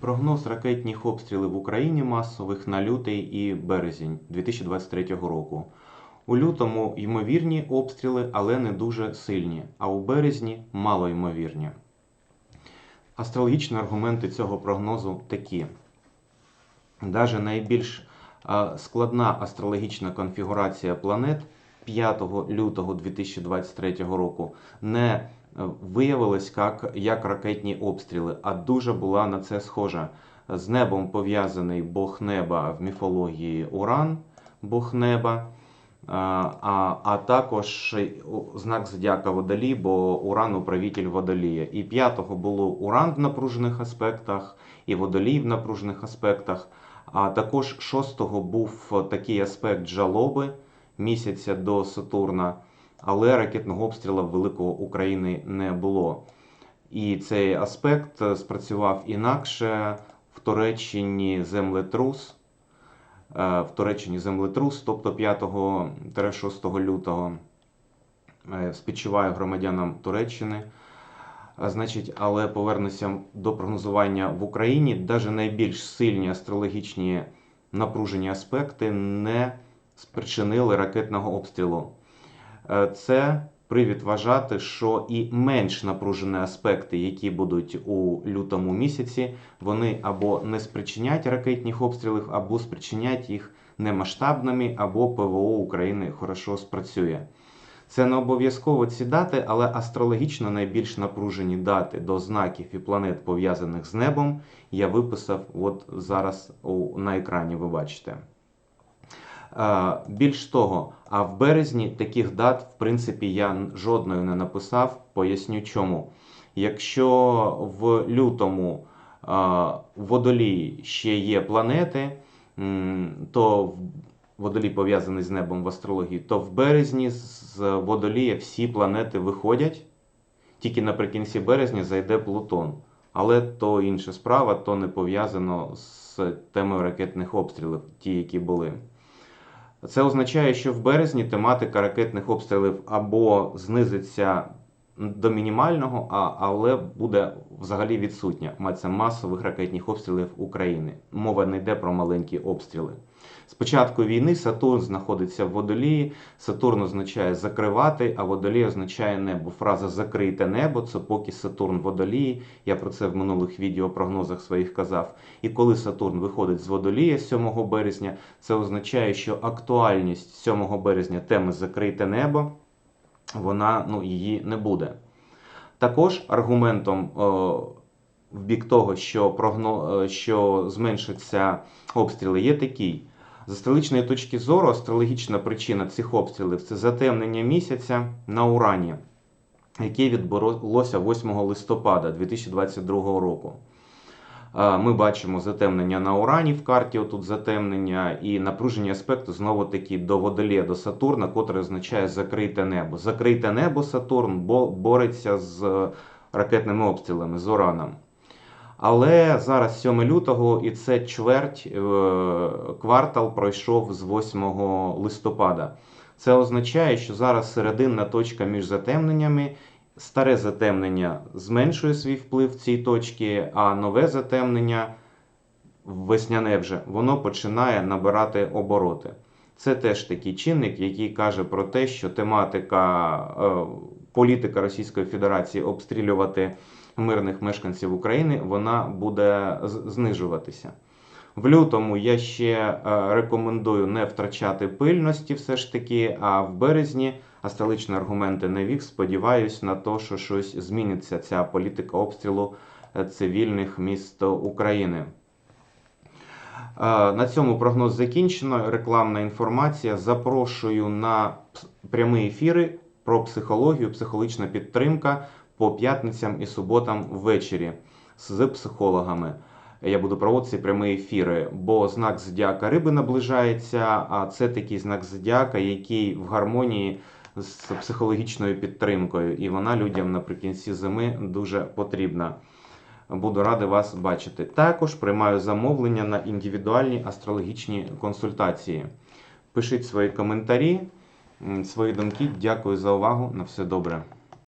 Прогноз ракетних обстрілів в Україні масових на лютий і березень 2023 року. У лютому ймовірні обстріли, але не дуже сильні, а у березні малоймовірні. Астрологічні аргументи цього прогнозу такі. Даже найбільш складна астрологічна конфігурація планет 5 лютого 2023 року не е, виявилась як, як ракетні обстріли, а дуже була на це схожа. З небом пов'язаний Бог неба в міфології Уран, Бог неба, а, а, а також знак зодіака Водолій, бо Уран управитель Водолія. І 5-го було Уран в напружених аспектах, і Водолій в напружених аспектах. А також 6-го був такий аспект жалоби місяця до Сатурна, але ракетного обстрілу Великого України не було. І цей аспект спрацював інакше в Туреччині землетрус. е, В Туреччині землетрус, тобто 5-6 лютого. Е, Співчуваю громадянам Туреччини. Значить, але повернуся до прогнозування в Україні. Навіть найбільш сильні астрологічні напружені аспекти не спричинили ракетного обстрілу. Е, Це привід вважати, що і менш напружені аспекти, які будуть у лютому місяці, вони або не спричинять ракетних обстрілів, або спричинять їх немасштабними, або ПВО України хорошо спрацює. Це не обов'язково ці дати, але астрологічно найбільш напружені дати до знаків і планет, пов'язаних з небом, я виписав от зараз на екрані, ви бачите. Більш того, а в березні таких дат, в принципі, я жодної не написав. Поясню чому. Якщо в лютому в водолії ще є планети, то в- водолій пов'язаний з небом в астрології, то в березні з водолія всі планети виходять. Тільки наприкінці березня зайде Плутон. Але то інша справа, то не пов'язано з темою ракетних обстрілів, ті, які були. Це означає, що в березні тематика ракетних обстрілів або знизиться до мінімального, а, але буде взагалі відсутня. Мається масових ракетних обстрілів України. Мова не йде про маленькі обстріли. З початку війни Сатурн знаходиться в водолії. Сатурн означає закривати, а водолій означає небо. Фраза закрийте небо це поки Сатурн в водолії. Я про це в минулих відеопрогнозах своїх казав. І коли Сатурн виходить з водолія 7 березня, це означає, що актуальність 7 березня теми закрите небо, вона ну, її не буде. Також аргументом в бік того, що, прогно, е, що зменшаться обстріли, є такий. З астрологічної точки зору, астрологічна причина цих обстрілів це затемнення місяця на Урані, яке відбулося 8 листопада 2022 року. Е, Ми бачимо затемнення на Урані в карті, отут затемнення, і напружені аспекти знову таки до Водолія, до Сатурна, котре означає закрите небо. Закрите небо Сатурн бо бореться з ракетними обстрілами, з Ураном. Але зараз 7 лютого і це чверть е, квартал пройшов з 8 листопада. Це означає, що зараз серединна точка між затемненнями. Старе затемнення зменшує свій вплив в цій точці, а нове затемнення, весняне вже, воно починає набирати обороти. Це теж такий чинник, який каже про те, що тематика е, політика Російської Федерації обстрілювати мирних мешканців України, вона буде знижуватися. В лютому я ще е, рекомендую не втрачати пильності, все ж таки, а в березні астрологічні аргументи не вік. Сподіваюсь на те, що щось зміниться ця політика обстрілу е, цивільних міст України. Е, На цьому прогноз закінчено. Рекламна інформація. Запрошую на прямі ефіри про психологію, психологічна підтримка по п'ятницям і суботам ввечері з психологами. Я буду проводити прямі ефіри, бо знак зодіака риби наближається, а це такий знак зодіака, який в гармонії з психологічною підтримкою, і вона людям наприкінці зими дуже потрібна. Буду радий вас бачити. Також приймаю замовлення на індивідуальні астрологічні консультації. Пишіть свої коментарі, свої думки. Дякую за увагу. На все добре.